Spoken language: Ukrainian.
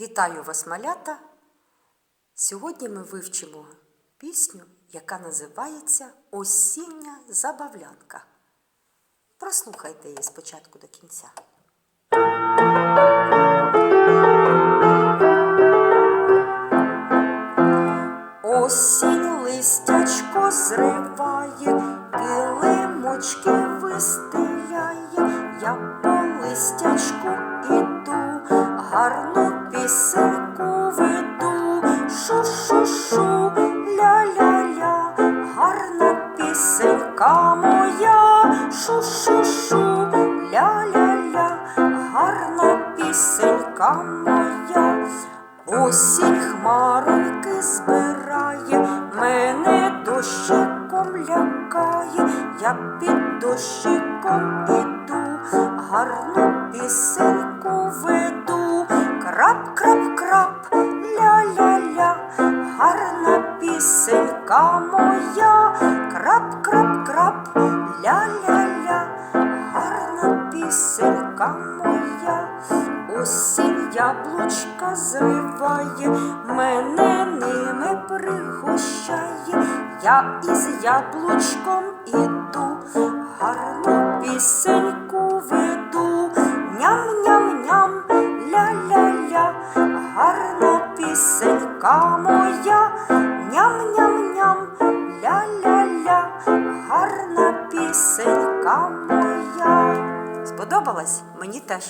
Вітаю вас, малята! Сьогодні ми вивчимо пісню, яка називається Осіння забавлянка. Прослухайте її спочатку до кінця. Осінь листячко зриває, килимочки вистеляє, я по листячку іду, гарну пісеньку веду, шу-шу-шу, ля-ля-ля, гарна пісенька моя, шу-шу-шу, ля-ля-ля, гарна пісенька моя. Осінь хмароньки збирає, мене дощиком лякає, я під дощиком іду, гарну пісеньку пісенька моя, крап, крап, крап, ля-ля-ля, гарна пісенька моя. Осінь яблучка зриває, мене ними пригощає, я із яблучком іду, гарну пісеньку веду, ням-ням-ням, ля-ля-ля, гарна пісенька моя, ням-ням-ням, Сподобалась? Мені теж.